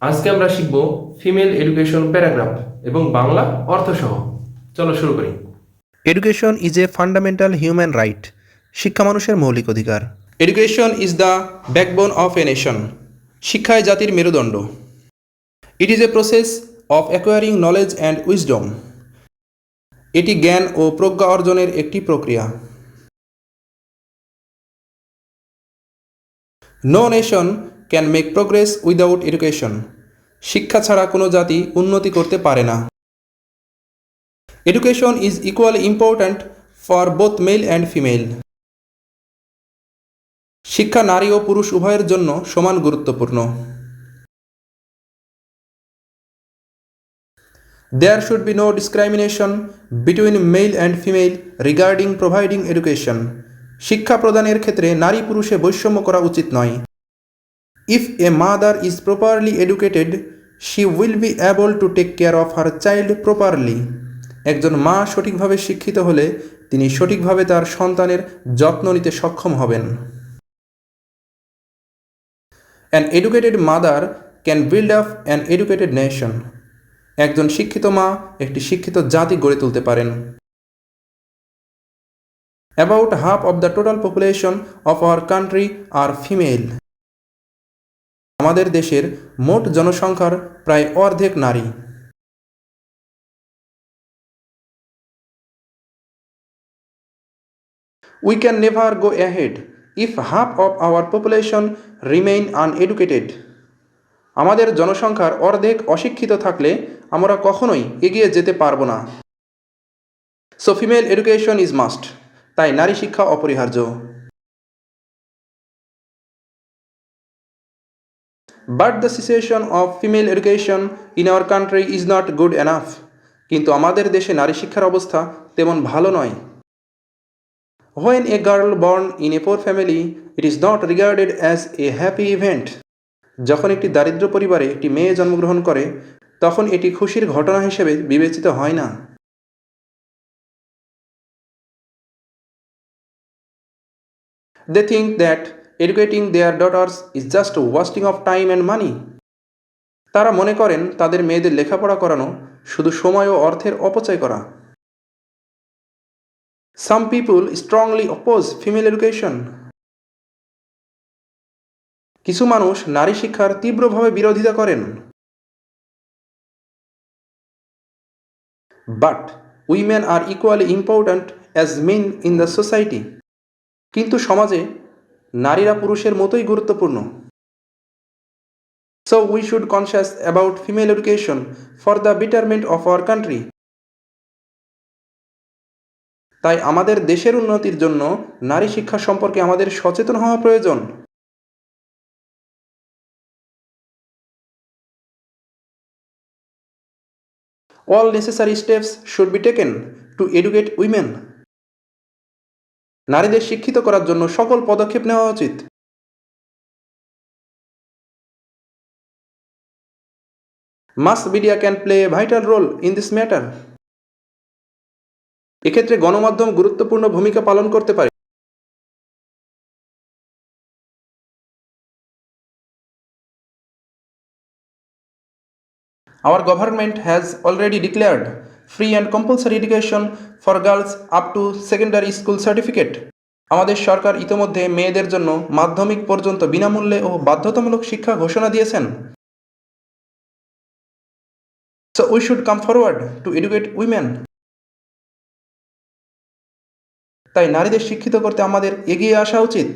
আজকে আমরা শিখব ফিমেল এডুকেশন প্যারাগ্রাফ এবং বাংলা অর্থসহ। চলো শুরু করি। Education is a fundamental human right শিক্ষা মানুষের মৌলিক অধিকার। Education is the backbone of a nation শিক্ষায় জাতির মেরুদণ্ড। It is a process of acquiring knowledge and wisdom. এটি জ্ঞান ও প্রজ্ঞা অর্জনের একটি প্রক্রিয়া। No nation can make progress without education শিক্ষা ছাড়া কোনো জাতি উন্নতি করতে পারে না। Education is equally important for both male and female শিক্ষা নারী ও পুরুষ উভয়ের জন্য সমান গুরুত্বপূর্ণ। There should be no discrimination between male and female regarding providing education শিক্ষা প্রদানের ক্ষেত্রে নারী পুরুষে বৈষম্য করা উচিত নয়। If a mother is properly educated she will be able to take care of her child properly একজন মা সঠিকভাবে শিক্ষিত হলে তিনি সঠিকভাবে তার সন্তানের যত্ন নিতে সক্ষম হবেন। An educated mother can build up an educated nation একজন শিক্ষিত মা একটি শিক্ষিত জাতি গড়ে তুলতে পারেন। About half of the total population of our country are female আমাদের দেশের মোট জনসংখ্যার প্রায় অর্ধেক নারী। We can never go ahead if half of our population remain uneducated. আমাদের জনসংখ্যার অর্ধেক অশিক্ষিত থাকলে আমরা কখনোই এগিয়ে যেতে পারব না। So female education is must তাই নারী শিক্ষা অপরিহার্য। But the situation of female education in our country is not good enough কিন্তু আমাদের দেশে নারী শিক্ষার অবস্থা তেমন ভালো নয়। When a girl born in a poor family it is not regarded as a happy event যখন একটি দারিদ্র পরিবারে একটি মেয়ে জন্মগ্রহণ করে, তখন এটি খুশির ঘটনা হিসেবে বিবেচিত হয় না। They think that educating their daughters is just wasting of time and money তারা মনে করেন তাদের মেয়েদের লেখাপড়া করানো শুধু সময় ও অর্থের অপচয় করা। Some people strongly oppose female education কিছু মানুষ নারী শিক্ষার তীব্রভাবে বিরোধিতা করেন। But women are equally important as men in the society কিন্তু সমাজে নারীরা পুরুষের মতোই গুরুত্বপূর্ণ। So we should conscious about female education for the betterment of our country তাই আমাদের দেশের উন্নতির জন্য নারী শিক্ষা সম্পর্কে আমাদের সচেতন হওয়া প্রয়োজন। All necessary steps should be taken to educate women নারীদের শিক্ষিত করার জন্য সকল পদক্ষেপ নেওয়া উচিত। Mass media can play a vital role in this matter. এক্ষেত্রে গণমাধ্যম গুরুত্বপূর্ণ ভূমিকা পালন করতে পারে। Our government has already declared free and compulsory education for girls up to secondary school certificate আমাদের সরকার ইতোমধ্যে মেয়েদের জন্য মাধ্যমিক পর্যন্ত বিনামূল্যে ও বাধ্যতামূলক শিক্ষা ঘোষণা দিয়েছেন। So we should come forward to educate women তাই নারীদের শিক্ষিত করতে আমাদের এগিয়ে আসা উচিত।